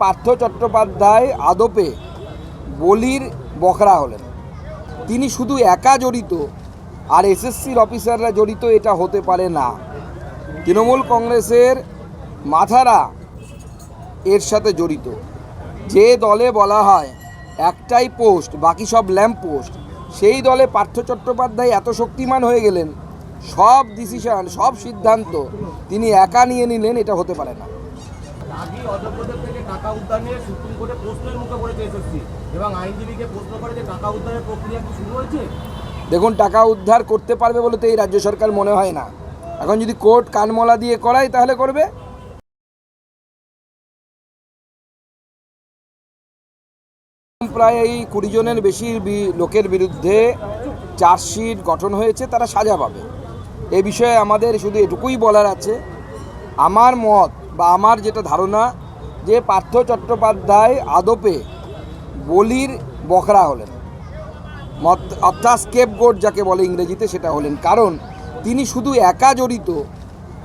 পার্থ চট্টোপাধ্যায় আদপে বলির বকরা হলেন। তিনি শুধু একা জড়িত, আর এসএসসির অফিসাররা জড়িত এটা হতে পারে না। তৃণমূল কংগ্রেসের মাথারা এর সাথে জড়িত। যে দলে বলা হয় একটাই পোস্ট, বাকি সব ল্যাম্প পোস্ট, সেই দলে পার্থ চট্টোপাধ্যায় এত শক্তিমান হয়ে গেলেন, সব ডিসিশন সব সিদ্ধান্ত তিনি একা নিয়ে নিলেন, এটা হতে পারে না। আগেই অযোগ্যদের থেকে টাকা উদ্ধার নিয়ে সুপ্রিম কোর্টে প্রশ্নের মুখে পড়েছে এসএসসি এবং আইনজীবীকে প্রশ্ন করে যে টাকা উদ্ধারের প্রক্রিয়া কি শুরু হয়েছে? দেখুন, টাকা উদ্ধার করতে পারবে বলে তো এই রাজ্য সরকার মনে হয় না। এখন যদি কোর্ট কানমলা দিয়ে করায়, তাহলে করবে? প্রায় এই কুড়ি জনের বেশি লোকের বিরুদ্ধে চার্জশিট গঠন হয়েছে, তারা সাজা পাবে। এ বিষয়ে আমাদের শুধু এটুকুই বলার আছে, আমার মত বা আমার যেটা ধারণা যে পার্থ চট্টোপাধ্যায় আদপে বলির বকরা হলেন। মত- অর্থাৎ স্কেপ গোড যাকে বলে ইংরেজিতে সেটা হলেন। কারণ তিনি শুধু একা জড়িত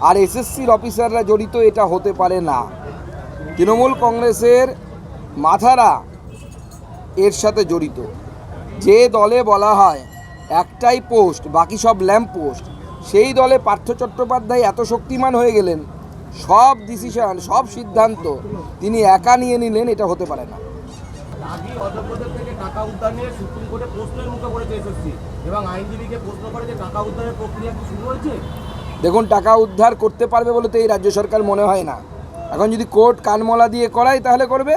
আর এসএসসির অফিসাররা জড়িত এটা হতে পারে না। তৃণমূল কংগ্রেসের মাথারা এর সাথে জড়িত। যে দলে বলা হয় একটাই পোস্ট, বাকি সব ল্যাম্প পোস্ট, সেই দলে পার্থ চট্টোপাধ্যায় এত শক্তিমান হয়ে গেলেন সব ডিসিশন সব সিদ্ধান্ত তিনি একা নিয়ে নিলেন এটা হতে পারে না। আগেই অযোগ্যদের থেকে টাকা উদ্ধার নিয়ে সুপ্রিম কোর্টে প্রশ্নের মুখে পড়েছে এসএসসি। এবং আইনজীবীকে প্রশ্ন করে যে টাকা উদ্ধারের প্রক্রিয়া কি শুরু হয়েছে? দেখুন টাকা উদ্ধার করতে পারবে বলে তো এই রাজ্য সরকার মনে হয় না। এখন যদি কোর্ট কানমলা দিয়ে করায় তাহলে করবে।